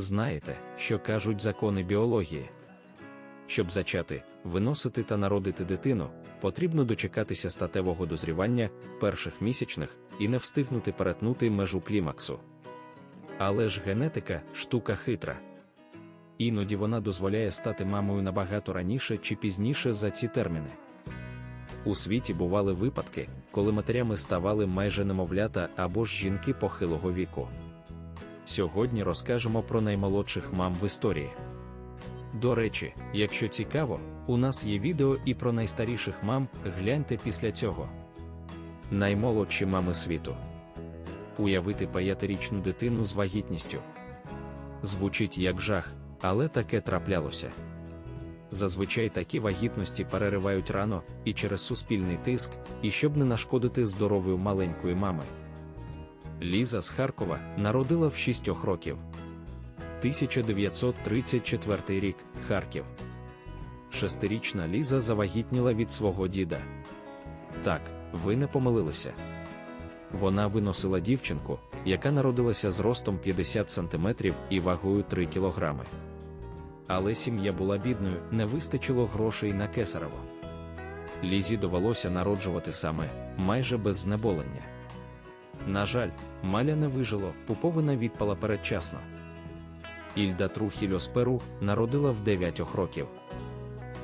Знаєте, що кажуть закони біології? Щоб зачати, виносити та народити дитину, потрібно дочекатися статевого дозрівання перших місячних і не встигнути перетнути межу клімаксу. Але ж генетика штука хитра. Іноді вона дозволяє стати мамою набагато раніше чи пізніше за ці терміни. У світі бували випадки, коли матерями ставали майже немовлята або ж жінки похилого віку. Сьогодні розкажемо про наймолодших мам в історії. До речі, якщо цікаво, у нас є відео і про найстаріших мам, гляньте після цього. Наймолодші мами світу. Уявити п'ятирічну дитину з вагітністю. Звучить як жах, але таке траплялося. Зазвичай такі вагітності переривають рано і через суспільний тиск, і щоб не нашкодити здоров'ю маленької мами. Ліза з Харкова народила в 6 років. 1934 рік Харків. Шестирічна Ліза завагітніла від свого діда. Так, ви не помилилися. Вона виносила дівчинку, яка народилася з ростом 50 см і вагою 3 кг. Але сім'я була бідною, не вистачило грошей на кесарево. Лізі довелося народжувати саме майже без знеболення. На жаль, маля не вижило, пуповина відпала передчасно. Ільда Трухільосперу народила в 9 років.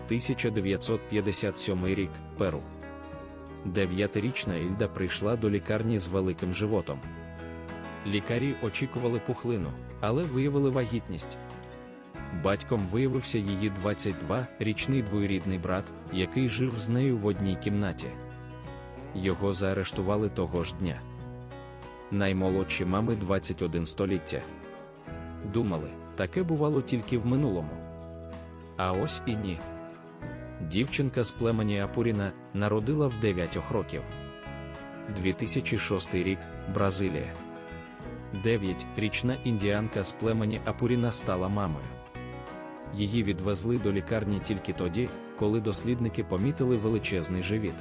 1957 рік Перу. Дев'ятирічна Ільда прийшла до лікарні з великим животом. Лікарі очікували пухлину, але виявили вагітність. Батьком виявився її 22-річний двоюрідний брат, який жив з нею в одній кімнаті. Його заарештували того ж дня. Наймолодші мами 21 століття. Думали, таке бувало тільки в минулому. А ось і ні. Дівчинка з племені Апуріна народила в 9 років. 2006 рік Бразилія. 9-річна індіанка з племені Апуріна стала мамою. Її відвезли до лікарні тільки тоді, коли дослідники помітили величезний живіт.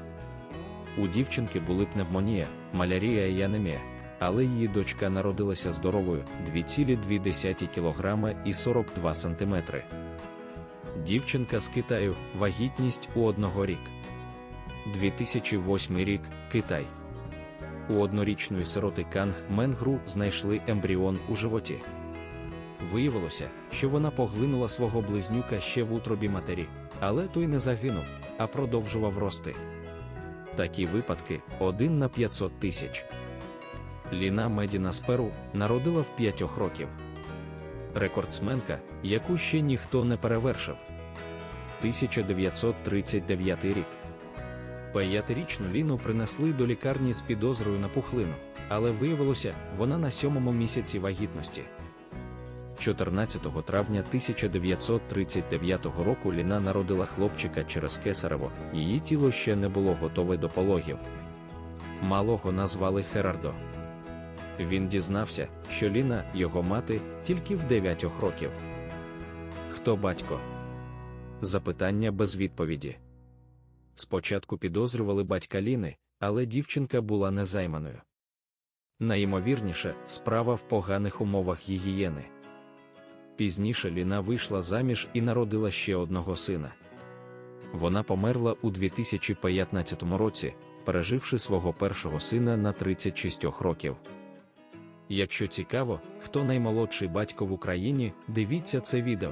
У дівчинки були пневмонія, малярія і анемія, але її дочка народилася здоровою 2,2 кг і 42 см. Дівчинка з Китаю вагітність у одного рік. 2008 рік Китай. У однорічної сироти Канг Менгру знайшли ембріон у животі. Виявилося, що вона поглинула свого близнюка ще в утробі матері, але той не загинув, а продовжував рости. Такі випадки один на 500 тисяч. Ліна Медіна з Перу народила в 5 років. Рекордсменка, яку ще ніхто не перевершив. 1939 рік. П'ятирічну Ліну принесли до лікарні з підозрою на пухлину, але виявилося, вона на сьомому місяці вагітності. 14 травня 1939 року Ліна народила хлопчика через кесарево, її тіло ще не було готове до пологів. Малого назвали Херардо. Він дізнався, що Ліна, його мати, тільки в 9 років. Хто батько? Запитання без відповіді. Спочатку підозрювали батька Ліни, але дівчинка була незайманою. Найімовірніше, справа в поганих умовах гігієни. Пізніше Ліна вийшла заміж і народила ще одного сина. Вона померла у 2015 році, переживши свого першого сина на 36 років. Якщо цікаво, хто наймолодший батько в Україні, дивіться це відео.